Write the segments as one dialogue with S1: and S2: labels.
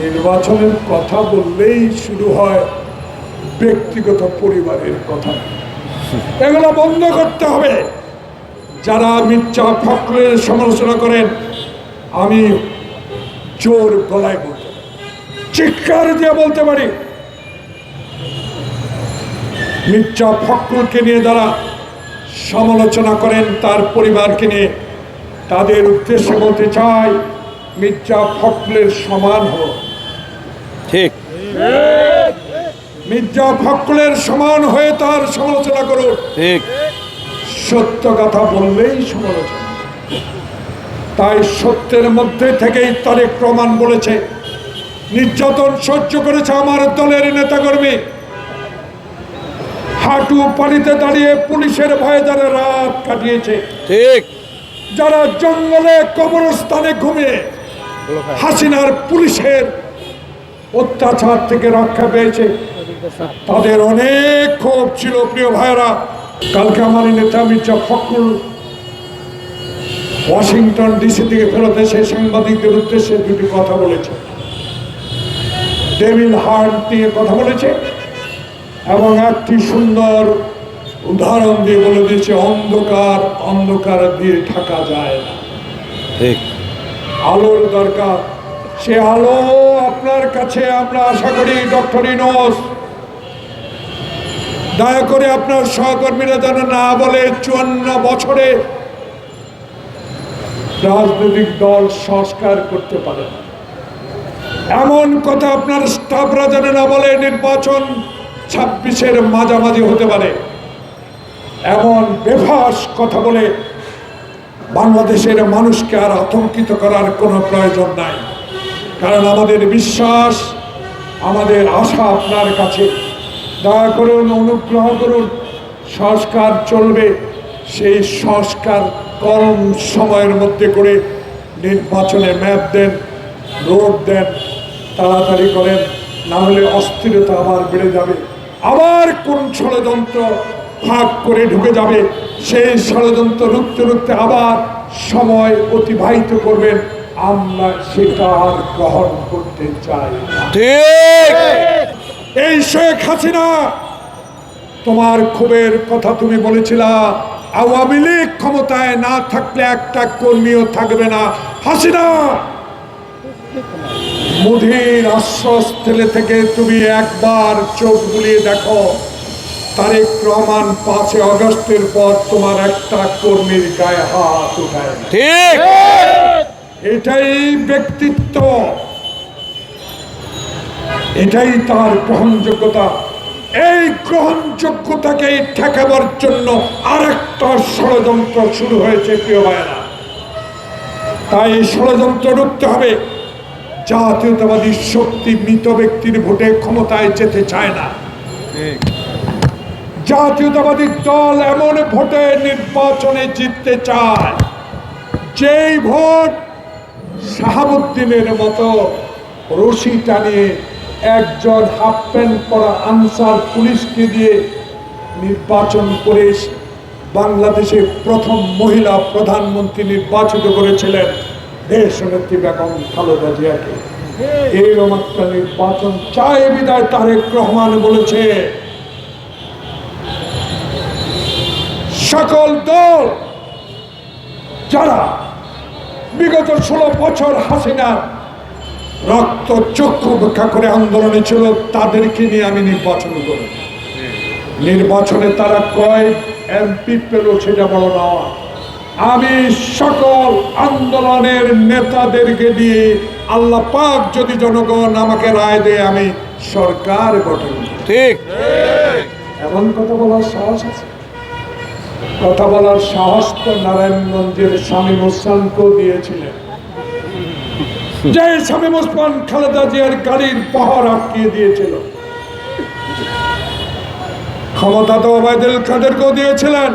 S1: নির্বাচনের কথা বললেই শুরু হয় ব্যক্তিগত পরিবারের কথা। এগুলো বন্ধ করতে হবে। যারা মির্জা ফখরুলের সমালোচনা করেন, আমি জোর গলায় বলতে চিৎকার দিয়ে বলতে পারি। মির্জা ফখরুলকে নিয়ে যারা সমালোচনা করেন, তার পরিবারকে নিয়ে তাদের উদ্দেশ্যে বলতে চাই, মির্জা ফখরুলের সমান হোক।
S2: ঠিক।
S1: মির্জা ফখরুলের সমান হয়ে তার সমালোচনা করুন।
S2: ঠিক।
S1: সত্য কথা বললেই সমালোচনা। তাই সত্যের মধ্যে থেকেই তারেক রহমান বলেছে নির্যাতন সহ্য করেছে আমার দলের নেতাকর্মী। হাঁটু পানিতে দাঁড়িয়ে পুলিশের ভয়ে যারা রাত কাটিয়েছে
S2: ঠিক।
S1: যারা জঙ্গলে কবরস্থানে ঘুমিয়ে হাসিনার পুলিশের অত্যাচার থেকে রক্ষা পেয়েছে। তাদের অনেক ক্ষোভ ছিল প্রিয় ভাইরা কালকে আমার নেতা মির্জা ফখরুল ওয়াশিংটন ডিসি থেকে ফেরত এসে সাংবাদিকদের উদ্দেশ্যে দুটি কথা বলেছে। ডেভিল হার্ট নিয়ে কথা বলেছে এবং একটি সুন্দর উদাহরণ দিয়ে বলে দিয়েছে অন্ধকার অন্ধকার দিয়ে থাকা যায় না।
S2: ঠিক।
S1: আলোর দরকার। সে আলো আপনার কাছে আমরা আশা করি ডক্টর ইনোস। দয়া করে আপনার সহকর্মীরা যেন না বলে চুয়ান্ন বছরে রাজনৈতিক দল সংস্কার করতে পারে এমন কথা আপনার স্টাফরা যেন না বলে নির্বাচন ছাব্বিশের মাঝামাঝি হতে পারে। এমন বেফাস কথা বলে বাংলাদেশের মানুষকে আর আতঙ্কিত করার কোনো প্রয়োজন নাই। কারণ আমাদের বিশ্বাস, আমাদের আশা আপনার কাছে। দয়া করুন, অনুগ্রহ করুন, সংস্কার চলবে। সেই সংস্কার কম সময়ের মধ্যে করে নির্বাচনে ম্যাপ দেন, রোড দেন, তাড়াতাড়ি করেন, না হলে অস্থিরতা আবার বেড়ে যাবে। আবার কোন ষড়যন্ত্র ফাঁক করে ঢুকে যাবে, সেই ষড়যন্ত্র রুখতে রুখতে আবার সময় অতিবাহিত করবেন। আমরা সেটা আর গ্রহণ করতে চাই
S2: ঠিক।
S1: এই শেখ হাসিনা তোমার ক্ষোভের কথা তুমি বলেছিলা আওয়ামী লীগ ক্ষমতায় না থাকলে একটা কর্মীও থাকবে না। হাসিনা মুধির আশ্বাস তেলে থেকে তুমি একবার চোখ বুলিয়ে দেখো তারেক রহমান পাঁচই অগস্টের পর তোমার একটা কর্মীর গায়ে হাত উঠায়।
S2: ঠিক।
S1: এটাই ব্যক্তিত্ব। এটাই তার গ্রহণযোগ্যতা। এই গ্রহণযোগ্যতাকে ঠেকাবার জন্য আরেকটা ষড়যন্ত্র শুরু হয়েছে, প্রিয় ভাইয়েরা। তাই এই ষড়যন্ত্র রুখতে হবে। জাতীয়তাবাদী শক্তি মৃত ব্যক্তির ভোটে ক্ষমতায় যেতে চায় না। জাতীয়তাবাদী দল এমন ভোটে নির্বাচনে জিততে চায়। যেই ভোট শাহাবুদ্দিনের মতো রশি টানিয়ে একজন হাফ প্যান্ট পরা আনসার পুলিশকে দিয়ে নির্বাচন করে বাংলাদেশে প্রথম মহিলা প্রধানমন্ত্রী নির্বাচিত করেছিলেন দেশ নেত্রী বেগম খালেদা জিয়াকে। এইরকম একটা নির্বাচন চায় বিদায় তারেক রহমান বলেছে। সকল দল যারা বিগত ষোলো বছর হাসিনার রক্ত চক্ষু উপেক্ষা করে আন্দোলনে ছিল তাদেরকে নিয়ে আমি নির্বাচন করি নির্বাচনে তারা কয় এমপি পেল সেটা বড় নয় আমি সকল আন্দোলনের নেতাদেরকে দিয়ে আল্লাহ পাক যদি জনগণ আমাকে রায় দেয় আমি সরকার গঠন
S2: ঠিক।
S1: এমন কথা বলার সাহস আছে? কথা বলার সাহস তো নারায়ণগঞ্জের স্বামী মুসলামকেও দিয়েছিলেন। যে স্বামী মুসলমান খালেদা জিয়ার গাড়ির পাহাড় আটকিয়ে দিয়েছিল। ক্ষমতা তো ওবায়দুল কাদেরকেও দিয়েছিলেন।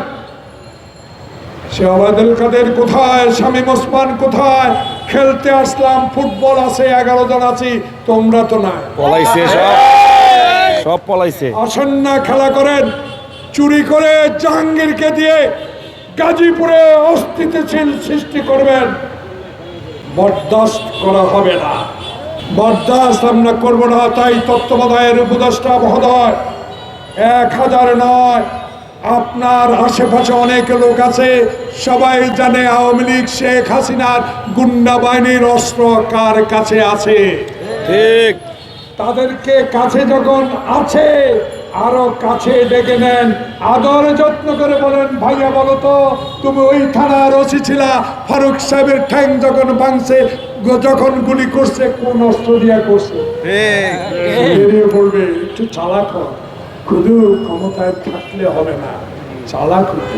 S1: সে ওবায়দুল কাদের কোথায়? স্বামী মুসলমান কোথায়? খেলতে আসলাম ফুটবল আছে এগারো জন আছি তোমরা তো নাই।
S2: পলাইছে সব। সব পলাইছে।
S1: আসেন না খেলা করেন। চুরি করে জাহাঙ্গীরকে দিয়ে গাজীপুরে অস্থিতিশীল সৃষ্টি করবেন। বরদাস্ত করা হবে না। বরদাস্ত আমরা করব না তাই তত্ত্বাবধায়ের উপদেষ্টা মহোদয় এক হাজার নয়। আপনার আশেপাশে অনেক লোক আছে সবাই জানে আওয়ামী লীগ শেখ হাসিনার গুন্ডা বাহিনীর অস্ত্র কার কাছে আছে।
S2: ঠিক।
S1: তাদেরকে কাছে যখন আছে আরও কাছে ডেকে নেন। আদর যত্ন করে বলেন ভাইয়া বলো তো তুমি ওই থানার ওসি ছিলা? ফারুক সাহেবের ঠ্যাং যখন ভাঙছে যখন গুলি করছে কোন অস্ত্র দিয়া করছে? বলবে একটু চালাক হোক শুধু ক্ষমতায় থাকলে হবে না। চালাক হতে